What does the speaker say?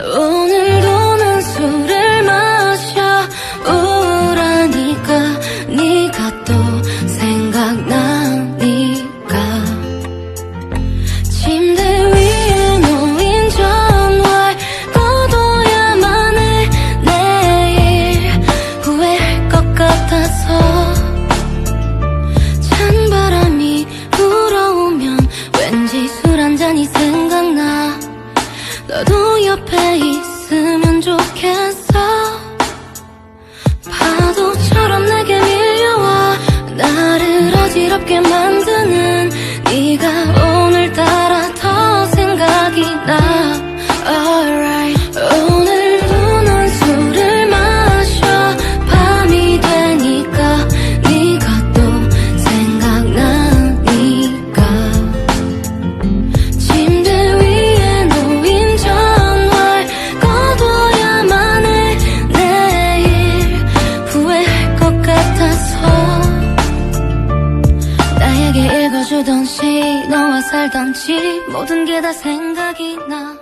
오늘도 난 술을 마셔 우울하니까 네가 또 생각나니 침대 위에 놓인 전화를 거둬야만 내일 후회할 것 같아서. 너도 옆에 있으면 좋겠어. 파도처럼 내게 밀려와 나를 어지럽게 만드는 읽어주던지 너와 살던지 모든 게 다 생각이 나.